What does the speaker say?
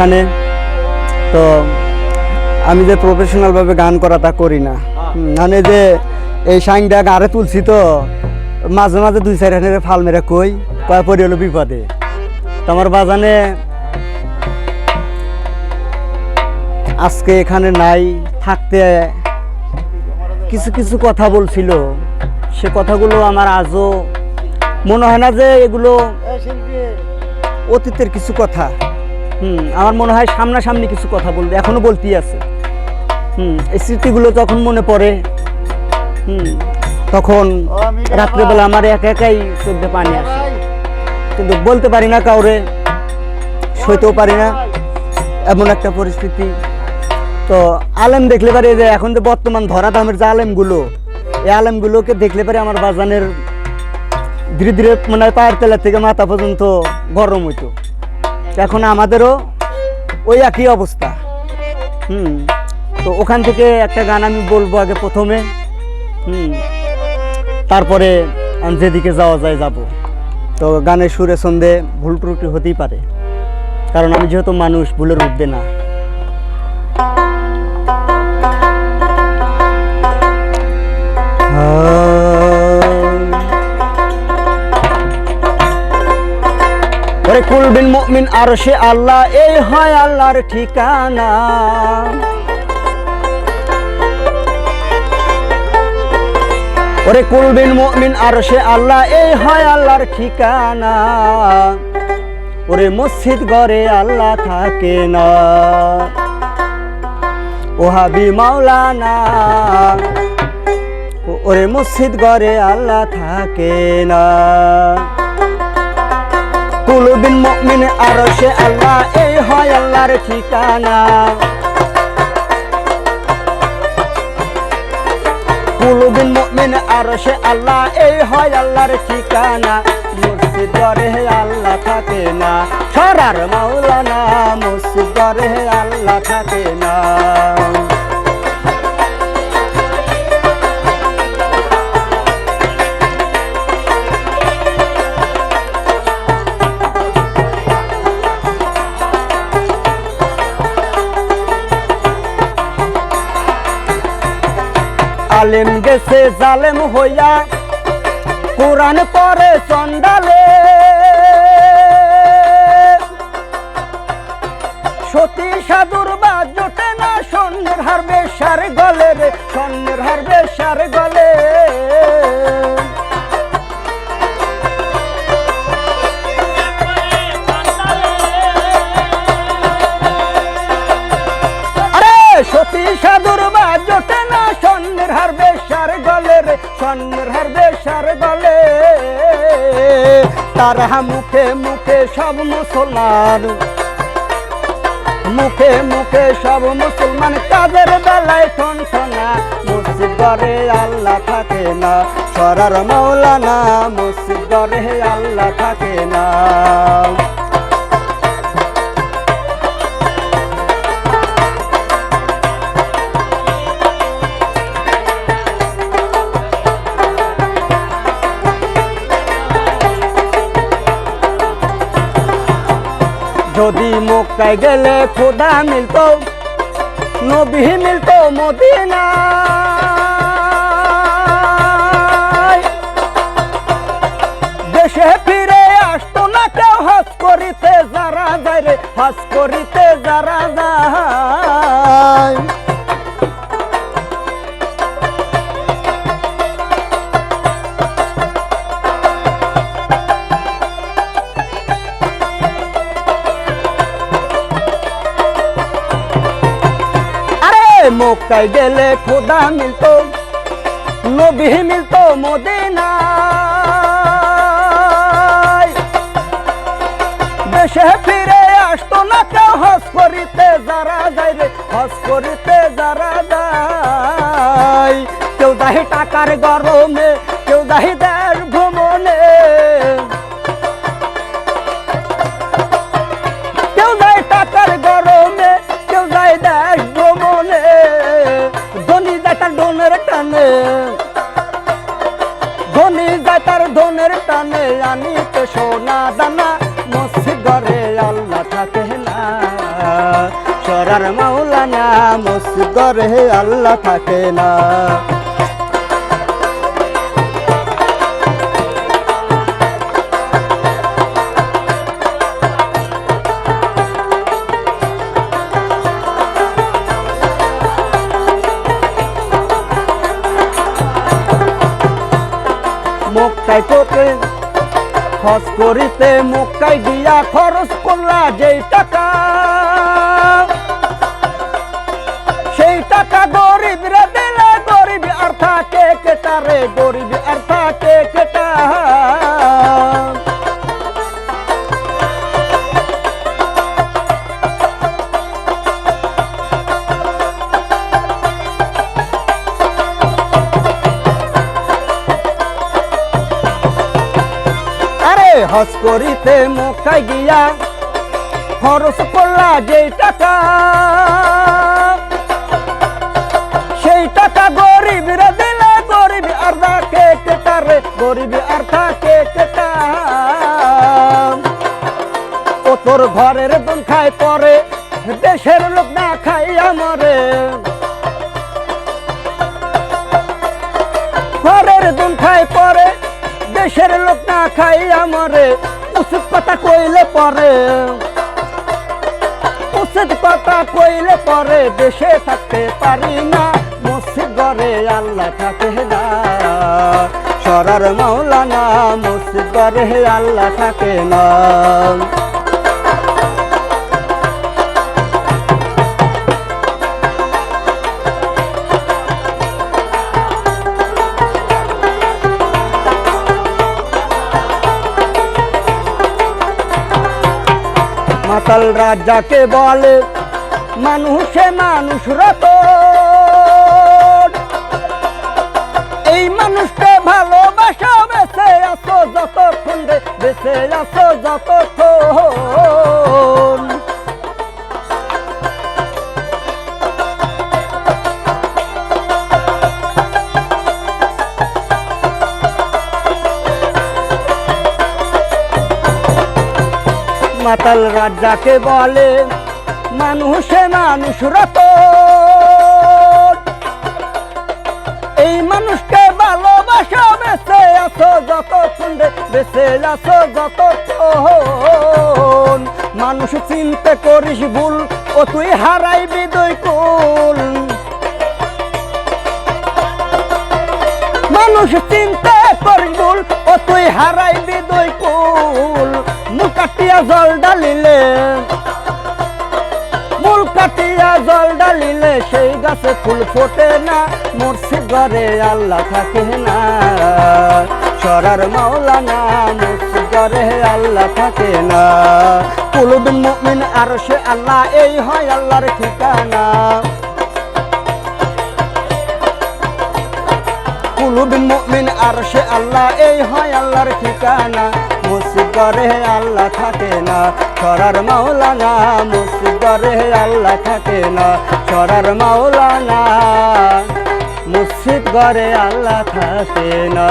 এখানে। তো আমি যে প্রফেশনালভাবে গান করা তা করি না। মানে যে এই সাইনটা গাড়ে তুলছি তো মাঝে মাঝে দুই চার হানের ফাল মেরে কই কয় পড়ে হলো বিপদে। তো আমার বাজানে আজকে এখানে নাই থাকতে কিছু কিছু কথা বলছিল। সে কথাগুলো আমার আজও মনে হয় না যে এগুলো অতীতের কিছু কথা। হুম আমার মনে হয় সামনাসামনি কিছু কথা বলতে এখনও বলতেই আছে। হুম এই স্মৃতিগুলো যখন মনে পড়ে হুম তখন রাত্রেবেলা আমার একা একাই চোখে পানি আসে। কিন্তু বলতে পারি না কাউরে সইতেও পারি না। এমন একটা পরিস্থিতি। তো আলেম দেখলে পারে যে এখন যে বর্তমান ধরা দামের যে আলেমগুলো এই আলেমগুলোকে দেখলে পারে আমার বাজানের ধীরে ধীরে মানে পায়ের তলা থেকে মাথা পর্যন্ত গরম হইতো। এখন আমাদেরও ওই একই অবস্থা। হুম, তো ওখান থেকে একটা গান আমি বলব আগে প্রথমে। হুম, তারপরে যেদিকে যাওয়া যায় যাব। তো গানের সুরে সন্ধে ভুল ত্রুটি হতেই পারে। কারণ আমি যেহেতু মানুষ, ভুলের উঠবে না। মুমিন আর সে আল্লাহ, এই হয় আল্লাহর ঠিকানা। ওরে কুলবিন মুমিন আর সে আল্লাহ, এই হয় আল্লাহর ঠিকানা। ওরে মসজিদ ঘরে আল্লাহ থাকে না। ওহাবি মাওলানা, ওরে মসজিদ ঘরে আল্লাহ থাকে না। কুলুবিন মুমিন আর সে আল্লাহ, এই হয় আল্লাহর ঠিকানা। কুলুবিন মুমিন আর সে আল্লাহ, এই হয় আল্লাহর ঠিকানা। মসজিদ ঘরে আল্লাহ থাকে না, সরার মাওলানা মসজিদ ঘরে আল্লাহ থাকে না। আলেম গেছে, জালেম হইয়া কোরআন পরে চন্ডালে। সতী সাধুর বা জোটে না সন্ধ্যের হারবে বেশার গলে রে হার বেশার গলে রে, স্বর্ণের হার বেশার গলে। তারা মুখে মুখে সব মুসলমান, মুখে মুখে সব মুসলমান। কাজের বেলায় ঠনঠনা মসজিদ ঘরে আল্লাহ থাকে না। সরার মৌলানা মসজিদ ঘরে আল্লাহ থাকে না। যদি মক্কায় গেলে খোদা মিলতো, নবী মিলতো মদিনা দেশে ফিরে আসতো না কেউ, হাস করিতে যারা যায় রে, হাস করিতে যারা যায়। মক্কায় গেলে খোদা মিলতো, নবী মিলতো মদিনায়। দেশে ফিরে আসতো না কেউ হস করিতে যারা যায় রে হস করিতে যারা যায়। কেউ দাহি টাকার গরমে, কেউ দাহি দেশ টানে। ধনী যায় তার ধনের টানে আনি তো সোনা দানা মসজিদ ঘরে আল্লাহ থাকে না। সরার মাওলানা মসজিদ আল্লাহ থাকে না। খরচ করিতে মক্কায় দিয়া খরচ করলা যেই টাকা। সেই টাকা গরিব রে দিলে গরিব আর থাকে কেটা রে, গরিব আর থাকে কেটা। হজ করিতে মক্কায় গিয়া খরচ করলা যেই টাকা। সেই টাকা গরিব রে দিলে গরিব আর থাকে কেটা রে গরিব আর কেটা তোর। ঘরের দন খায় পরে, দেশের লোক না খাইয়া মরে। ঘরের খায় পরে দেশের লোক না খাই আমারে। উচিত কথা কইলে পরে। উচিত কথা কইলে পরে দেশে থাকতে পারি না। মসজিদ ঘরে আল্লাহ থাকে না সরার মাওলানা মসজিদ ঘরে আল্লাহ থাকে না মাতাল রাজাকে বলে, মানুষে মানুষ রত এই মানুষকে ভালোবাসা বেঁচে আসো যতক্ষণ বেঁচে আসো যতক্ষণ। মাতাল রাজাকে বলে, মানুষে মানুষ রত এই মানুষকে ভালোবাসা বেঁচে আছো যতক্ষণ রে বেঁচে আছো যতক্ষণ মানুষ চিনতে করিস ভুল, ও তুই হারাইবি দুই কুল। মানুষ চিন্তা জল ডালিলে, মূল কাটিয়া জল ডালিলে, সেই গাছে ফুল ফোটে না মুর্শিদ ঘরে আল্লাহ থাকে না। সরার মাওলানা মুর্শিদ ঘরে আল্লাহ থাকে না। কুলুবিন মুমিন আর সে আল্লাহ, এই হয় আল্লাহর ঠিকানা। কুলুবিন মুমিন আর সে আল্লাহ, এই হয় আল্লাহর ঠিকানা। মসজিদ করে আল্লাহ থাকে না। সরার মাওলানা মসজিদ করে আল্লাহ থাকে না। সরার মাওলানা মসজিদ করে আল্লাহ থাকে না।